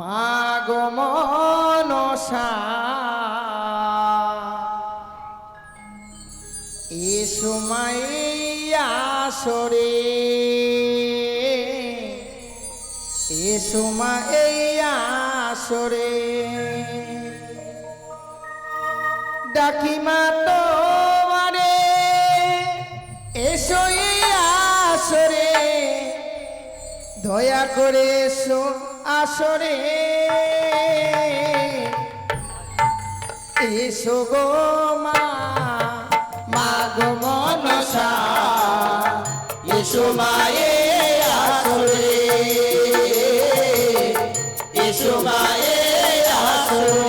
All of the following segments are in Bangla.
মাগমনসা মনসা। এ সময় আসরে এ সময় ডাকিমা তোমারে এসো দয়া করে এসো। আসরে। ইসু গো মাঘ মাগো মনসা ইসু মায়ে আসরে। মায়ে আসরে।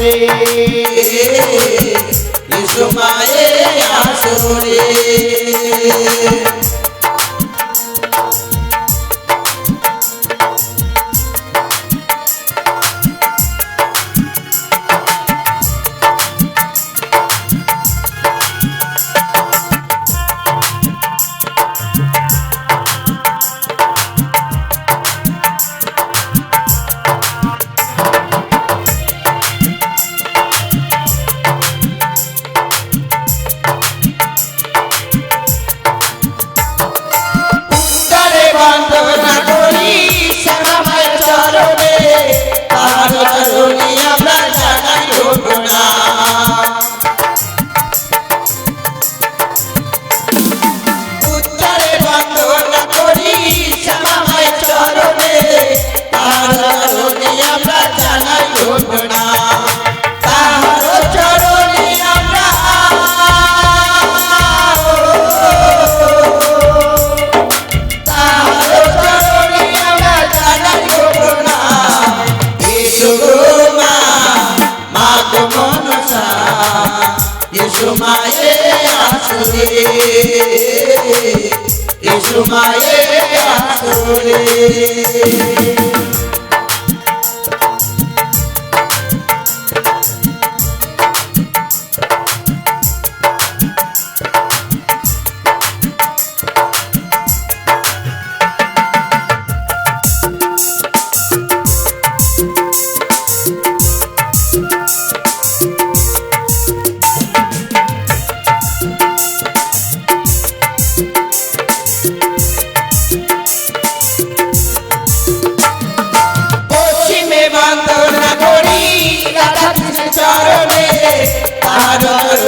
আসে সময়ে আসরে এসো মায়ে আসরে এসো মায়ে আসরে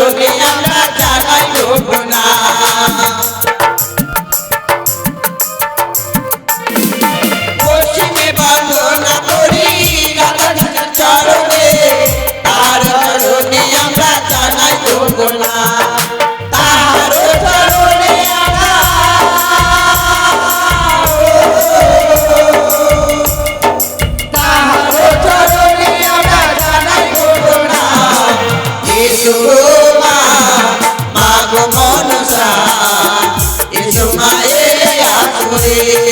চরণে আসরে,